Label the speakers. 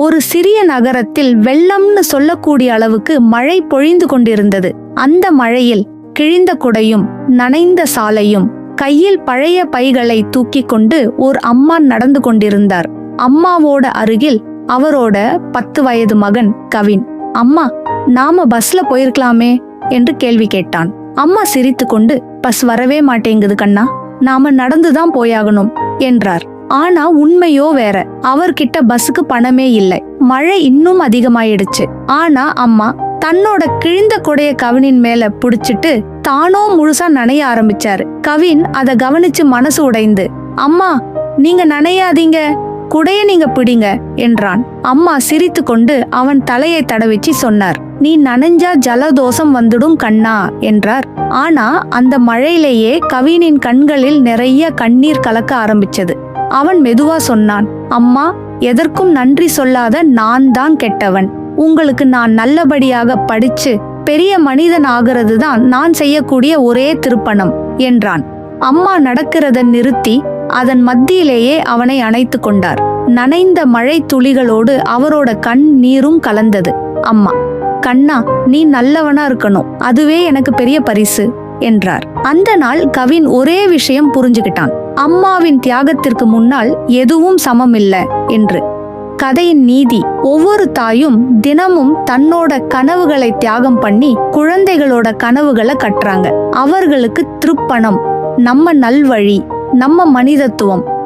Speaker 1: ஒரு சிறிய நகரத்தில் வெள்ளம்னு சொல்லக்கூடிய அளவுக்கு மழை பொழிந்து கொண்டிருந்தது. அந்த மழையில் கிழிந்த குடையும் நனைந்த சாலையும் கையில் பழைய பைகளை தூக்கி கொண்டு ஓர் அம்மா நடந்து கொண்டிருந்தார். அம்மாவோட அருகில் அவரோட பத்து வயது மகன் கவின். அம்மா நாம பஸ்ல போயிருக்கலாமே? என்று கேள்வி கேட்டான். அம்மா சிரித்துக்கொண்டு பஸ் வரவே மாட்டேங்குது கண்ணா. நாம நடந்துதான் போயாகணும் என்றார். ஆனா உண்மையோ வேற. அவர்கிட்ட பஸ்ஸுக்கு பணமே இல்லை. மழை இன்னும் அதிகமாயிடுச்சு. ஆனா அம்மா தன்னோட கிழிந்த கொடைய கவினின் மேல புடிச்சிட்டு தானோ முழுசா நனைய ஆரம்பிச்சாரு. கவின் அத கவனிச்சு மனசு உடைந்து அம்மா நீங்க நனையாதீங்க. குடைய நீங்க பிடிங்க என்றான். அம்மா சிரித்து கொண்டு அவன் தலையை தடவிச்சு சொன்னார். நீ நனைஞ்சா ஜலதோஷம் வந்துடும் கண்ணா என்றார். ஆனா அந்த மழையிலேயே கவினின் கண்களில் நிறைய கண்ணீர் கலக்க ஆரம்பிச்சது. அவன் மெதுவா சொன்னான் அம்மா எதற்கும் நன்றி சொல்லாத நான் தான் கெட்டவன். உங்களுக்கு நான் நல்லபடியாக படிச்சு பெரிய மனிதன் ஆகிறது தான் நான் செய்யக்கூடிய ஒரே திருப்பணம் என்றான். அம்மா நடக்கிறத நிறுத்தி அதன் மத்தியிலேயே அவனை அணைத்து கொண்டார். நனைந்த மழை துளிகளோடு அவரோட கண் நீரும் கலந்தது. அம்மா கண்ணா நீ நல்லவனா இருக்கணும். அதுவே எனக்கு பெரிய பரிசு என்றார். அந்த நாள் கவின் ஒரே விஷயம் புரிஞ்சுகிட்டான். அம்மாவின் தியாகத்திற்கு முன்னால் எதுவும் சமமில்லை என்று. கதையின் நீதி ஒவ்வொரு தாயும் தினமும் தன்னோட கனவுகளை தியாகம் பண்ணி குழந்தைகளோட கனவுகளை கட்டுறாங்க. அவர்களுக்கு திருப்பணம் நம்ம நல்வழி நம்ம மனிதத்துவம்